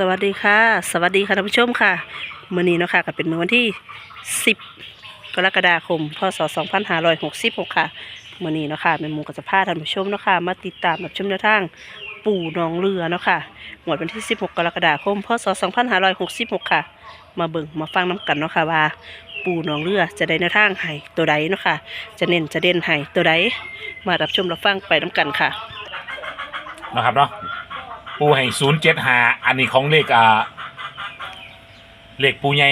สวัสดีค่ะ สวัสดีค่ะท่านผู้ชมค่ะมื้อนี้เนาะค่ะก็เป็นมือวันที่ 10 กรกฎาคม พศ 2566 ค่ะมื้อนี้เนาะค่ะแม่หมูก็จะพาท่านผู้ชมเนาะค่ะมาติดตามรับชมแนวทางปู่หนองเรือเนาะค่ะงวดวันที่ 16 กรกฎาคม พศ 2566 ค่ะ มาเบิ่งมาฟังน้ำกันเนาะค่ะว่า ปู่หนองเรือจะได้แนวทางให้ตัวใดเนาะค่ะ จะเน้นจะเด่นให้ตัวใดมารับชมรับฟังไปน้ำกันค่ะนะครับเนาะ ปูให้ศูนย์เจ็ดหาอันนี้ของเลขอ่าเลขปูใหญ่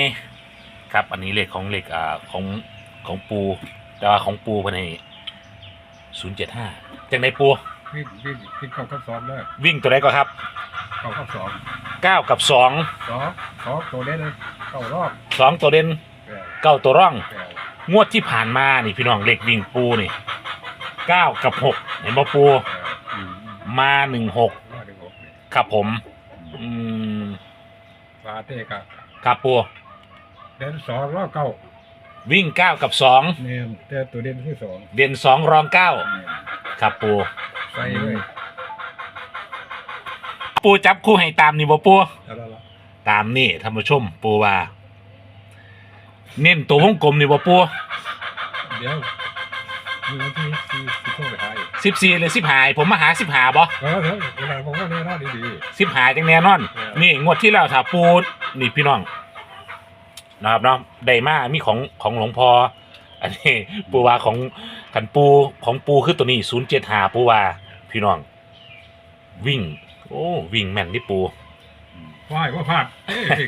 ครับ อันนี้เลขของเลขอ่าของของปู แต่ว่าของปูเพิ่นให้ศูนย์เจ็ดห้าจังไดปู วิ่งวิ่งวิ่งเข้าทับสองเลยวิ่งตัวใดก็ครับเข้าทับสองเก้ากับสองสองสองตัวได้เลยเข้ารอบสองตัวเด่นแปดเก้าตัวร่องแปดงวดที่ผ่านมานี่พี่น้องเลขวิ่งปูนี่เก้ากับหกเห็นบ่ปูแปดอืมมาหนึ่งหก ครับผม อืมฟาเต้กับครับปูเด่นสองรอบเก้าวิ่งเก้ากับสองเนี่ยแต่ตัวเด่นที่สองเด่นสองรองเก้าเนี่ยครับปูใส่เลยปูจับคู่ให้ตามนี่บ่ปูแล้วละ ตามนี่ท่านผู้ชมปูว่า เน้นตัววงกลมนี่บ่ปูเดี๋ยว มีวันที่ที่ที่เข้าไปหาอีกสิบสี่หรือสิบหายผมมาหาสิบหาบ่เออเถอะเวลาผมว่าเนี่ยน่าดีดีสิบหาจังแน่นอนเออนี่งวดที่แล้วถ้าปูนี่พี่น้องนะครับเนาะได้มามีของของหลวงพ่ออันนี้ปูว่าของขันปูของปูคือตัวนี้ศูนย์เจ็ดหาปูว่าพี่น้อง วิ่ง โอ้วิ่งแม่นนี่ปู ๆว่ายว่าพลาดเอ้ย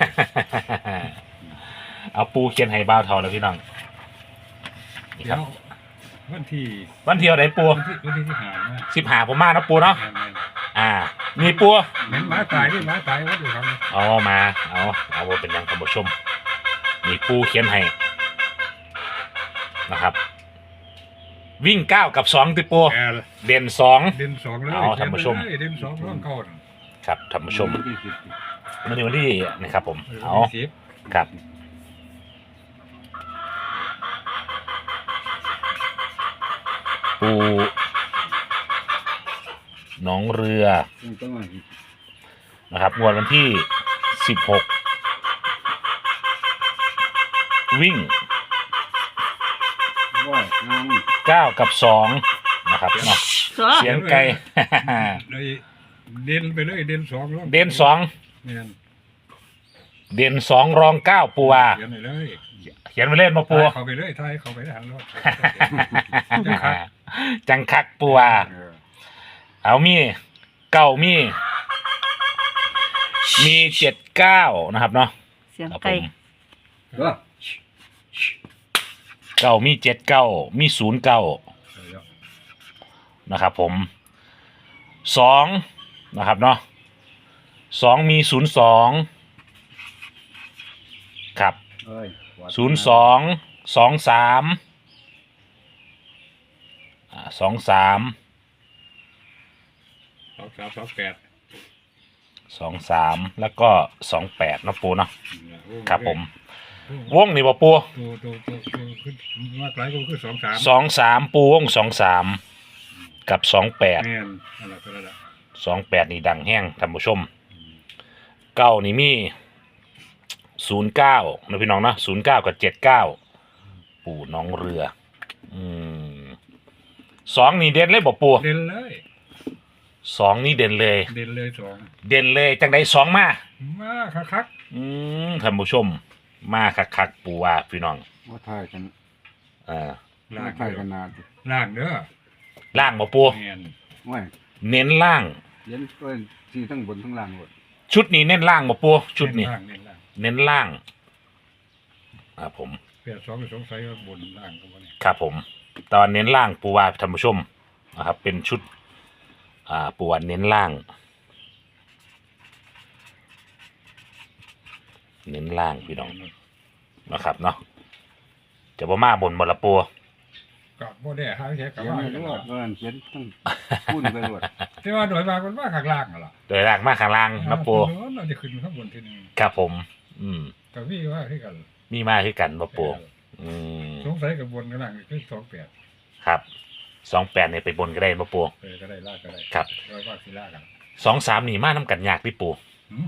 เอาปูเขียนให้บ้าวเท่าแล้วพี่น้องนี่เดี๋คยรับว วันที่วันเที่ยวไหนปูวันที่วันที่ที่หามาสิบหาผมมานะปูเนาะแม่นแม่นอ่า มีปูเห็นหมาตายที่หมาตายวัดอยู่ครับเอามาเอาเอาว่าเป็นยังท่านผู้ชมมีปูเขียนให้นะครับ วิ่งเก้ากับสองติปูแอร์เด่นสอง เด่นสองเลยเอาท่านผู้ชม เด่นสองร่องเข้าน่ะครับท่านผู้ชมวันนี้วันที่นะครับผมเอาสิบครับ ปูหนองเรือนะครับงวดวันที่สิบหกวิ่งเก้ากับสองนะครับเนาะเสียงไกล เลยเด่นไปเลยเด่นสองร่องเด่นสองเนี่ยเด่นสองรองเก้าปูว่าเด่นไปเลยเขียนมาเล่นมาปู ทายเข้าไปเลยทายเข้าไปทางโน้น จังคักปูว่าเอามีเก้ามี มีเจ็ดเก้านะครับเนาะเสียงครับผไก่มเก้ามีเจ็ดเก้ามีศูนย์เก้านะครับผมสองนะครับเนาะสองมีศูนย์สองครับศูนย์สองสองสาม สองสามสองสามสองแปดสองสามแล้วก็สองแปดนาะปูเนาะครับผม วงนี่บ่ปูตัวตัวตัวตัวขึ้นมากหลายก็คือสองสามสองสามปูวงสองสามกับสองแปดแม่นอะไรก็ได้สองแปดนี่ดังแห้งท่านผู้ชมเก้านี่มีศูนย์เก้านะพี่น้องนะศูนย์เก้ากับเจ็ดเก้าปู่น้องเรือ อืม สองนี่เด่นเลยบอกปู่เด่นเลย สองนี่เด่นเลย เด่นเลยสองเด่นเลยจังใดสองมา มาคักคักอืมท่านผู้ชม มาคักคักๆปู่ว่าพี่น้องว่าทายกันเออๆล่างทายเด้กัอนนานล่างเด้อล่างบอกปู่แม่นว่าเน้นล่าง เย็นก็ที่ทั้งบนทั้งล่างหมดชุดนี้เน้นล่างบอกปู่ชุดนี้ เล่างเน้นล่างเน้นล่างอ่าผม เปลี่ยนสองสงสัยว่าบนล่างก็บ่เนี่ยครับผม ตอนเน้นล่างปูวาท่านผู้ชมนะครับ เป็นชุดอ่าปูวาเน้นล่าง เน้นล่างพี่น้องนะครับเนาะจะบ่มาบนบละปัวก็บ่ได้หาแค่กับเขียนว่าไม่รอดก็เขียนทั้งพูดไปรอดแต่ว่าโดยมากมันว่าข้างล่างน่ะล่ะโดยล่างมาข้างล่างนะปัวเออเราจะขึ้นข้างบนทีนึงครับผม อืม ก็มีว่าที่กันมีมาคือกันบะปัวอื มสงสัยกับบนกับล่างคือสองแปดครับสองแปดเนี่ยไปบนก็ได้บะปัวเออก็ได้ลากก็ได้ครับ ร้อยว่าสิลากกันสองสามนี่มาน้ำกันยากพี่ปูหืม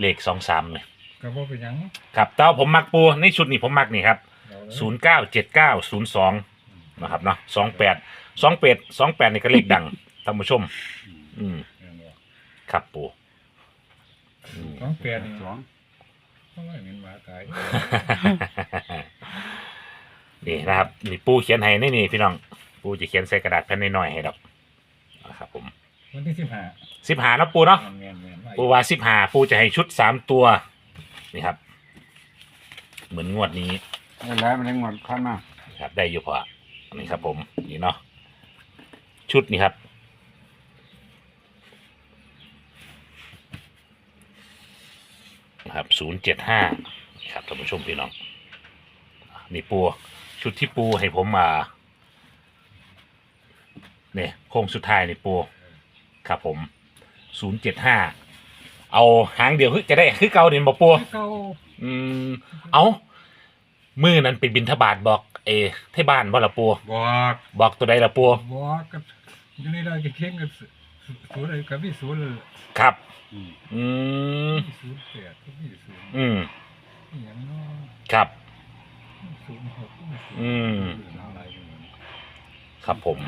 เลขสองสามเนี่ยก็บ่เป็นหยังครับแต่ว่าผมมักปูในชุดนี้ผมมักนี่ครับเอาเลยศูนย์เก้าเจ็ดเก้าศูนย์สองนะครับเนาะสองแปดสองแปดสองแปดนี่ก็เลขดังท่านผู้ชม อืมแม่นบ่ครับปูอืม สองแปดนี่สอง โอ้ยเงินหมาตาย นี่นะครับนี่ปูเขียนให้นี่นี่พี่น้องปูจะเขียนใส่กระดาษแผ่นน้อยๆให้ดอกนะครับผมวันที่สิบห้าสิบหานะปูเนาะแม่นแม่นแม่นไว้ปูว่าสิบหาปูจะให้ชุดสามตัวนี่ครับ เหมือนงวดนี้ได้แล้วมันได้งวดพันมานะครับ ได้อยู่พอนี่ครับ ผมนี่เนาะชุดนี้ครับ นะครับ ศูนย์เจ็ดห้าครับท่านผู้ชมพี่น้อง นี่ปู ชุดที่ปูให้ผมมาเนี่ยโค้งสุดท้ายนี่ปูครับผมศูนย์เจ็ดห้าเอาหางเดียวคือจะได้คือเกาเด่นบอกปูเก้าอืมเอามือนั้นเป็นบินทบาทบอก เอที่บ้านบ่ละปูบอกบอกตัวใดละปูบอกกับอยู่ในได้ก็เข่งกับศูนย์อะไรกับมีศูนย์เลยครับ อืมอืมมีศูนย์แปดก็มีศูนย์อืมอหย่างเนาะครับ ศูนย์หกก็มีศูนย์ อืมอะไรอยู่นั่นครับผม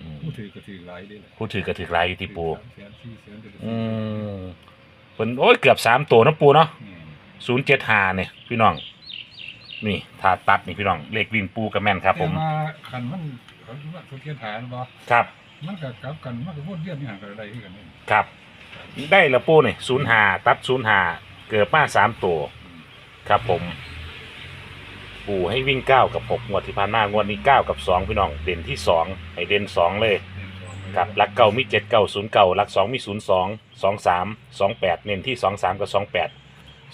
อืมผู้ถือก็ถือหลายเด้แหละผู้ถือกระถือลายอยู่ที่ปูสามแสนสี่แสนเดือนละอืมเป็นโอ้ยเกือบสามตัวนะปูเนาะแม่นศูนย์เจ็ดหาเนี่ยพี่น้อง นี่ถ้าตัดนี่พี่น้อง เลขวิ่งปูกับแม่นครับผมแต่ว่าคันมันเขาคิดว่าสุเกียรฐานบ่ครับ มันก็กลับกันมันก็วนเวียนอย่างกันได้คือกันนี่ครับ ได้ละปูนี่ศูนย์หาตัดศูนย์หาเกิดมาสามตัว ครับผม ปูให้วิ่งเก้ากับหกงวดที่ผ่านมางวดนี้เก้ากับสองพี่น้องเด่นที่สองให้เด่นสองเลยครับหลักเก่ามีเจ็ดเก่าศูนย์เก่าหลักสองมีศูนย์สองสองสามสองแปดเน้นที่สองสามกับสองแปด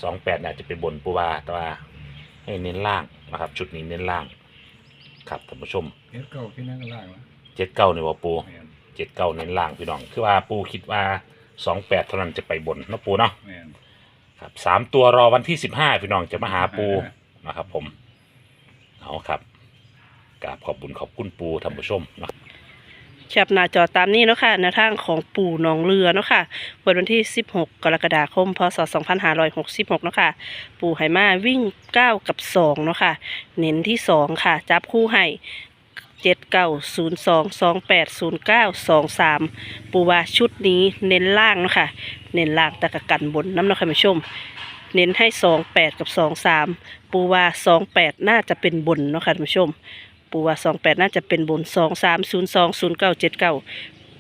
สองแปดน่าจะเป็นบนปูวาแต่ว่าให้เน้นล่างนะครับ ชุดนี้เน้นล่าง ครับท่านผู้ชมเฮ็ดเก่าที่นั่นก็ล่างละเจ็ดเก้าในว่าปูแม่นเจ็ดเก้าเน้นล่างพี่น้อง คือว่าปูคิดว่าสองแปดเท่านั้นจะไปบนเนาะปูเนาะแม่นครับสามตัวรอวันที่สิบห้าพี่น้องจะมาหาปูนะครับผม เอาครับกราบขอบบุญขอบคุณปูท่านผู้ชมนะแคปหน้าจอตามนี้เนาะค่ะแนวทางของปู่หนองเรือเนาะค่ะวันที่ 16 กรกฎาคม พศ 2566เนาะค่ะ ปู่ไหมาวิ่ง 9 กับ 2 เนาะค่ะ เน้นที่ 2 ค่ะ จับคู่ให้7 9 0 2 2 8 0 9 2 3ปูว่าชุดนี้เน้นล่างเนาะค่ะ เน้นล่างแต่กะกันบนน้ำเนาะค่ะผู้ชม เน้นให้2 8กับ2 3 ปูว่า2 8น่าจะเป็นบนเนาะค่ะท่านผู้ชม ปูว่าสองแปดน่าจะเป็นบนสองสามศูนย์สองศูนย์เก้าเจ็ดเก้า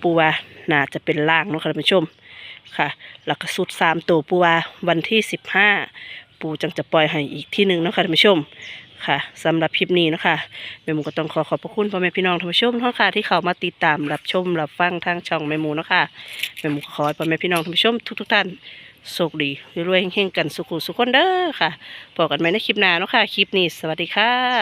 ปูว่าน่าจะเป็นล่างเนาะค่ะท่านผู้ชมค่ะแล้วก็สุดสามตัวปูว่าวันที่สิบห้าปูจังจะปล่อยให้อีกที่หนึ่งเนาะค่ะท่านผู้ชมค่ะสำหรับคลิปนี้นะคะแม่หมูก็ต้องขอขอบพระคุณพ่อแม่พี่น้องท่านผู้ชมทุกค่ะที่เข้ามาติดตามรับชมรับฟังทางช่องแม่หมูนะคะแม่หมูขอให้พ่อแม่พี่น้องท่านผู้ชมทุกๆท่าน โชคดีรวยๆเฮงๆกันสุขุสุขคนเด้อค่ะพบกันใหม่ในคลิปหน้าเนาะค่ะ คลิปนี้สวัสดีค่ะ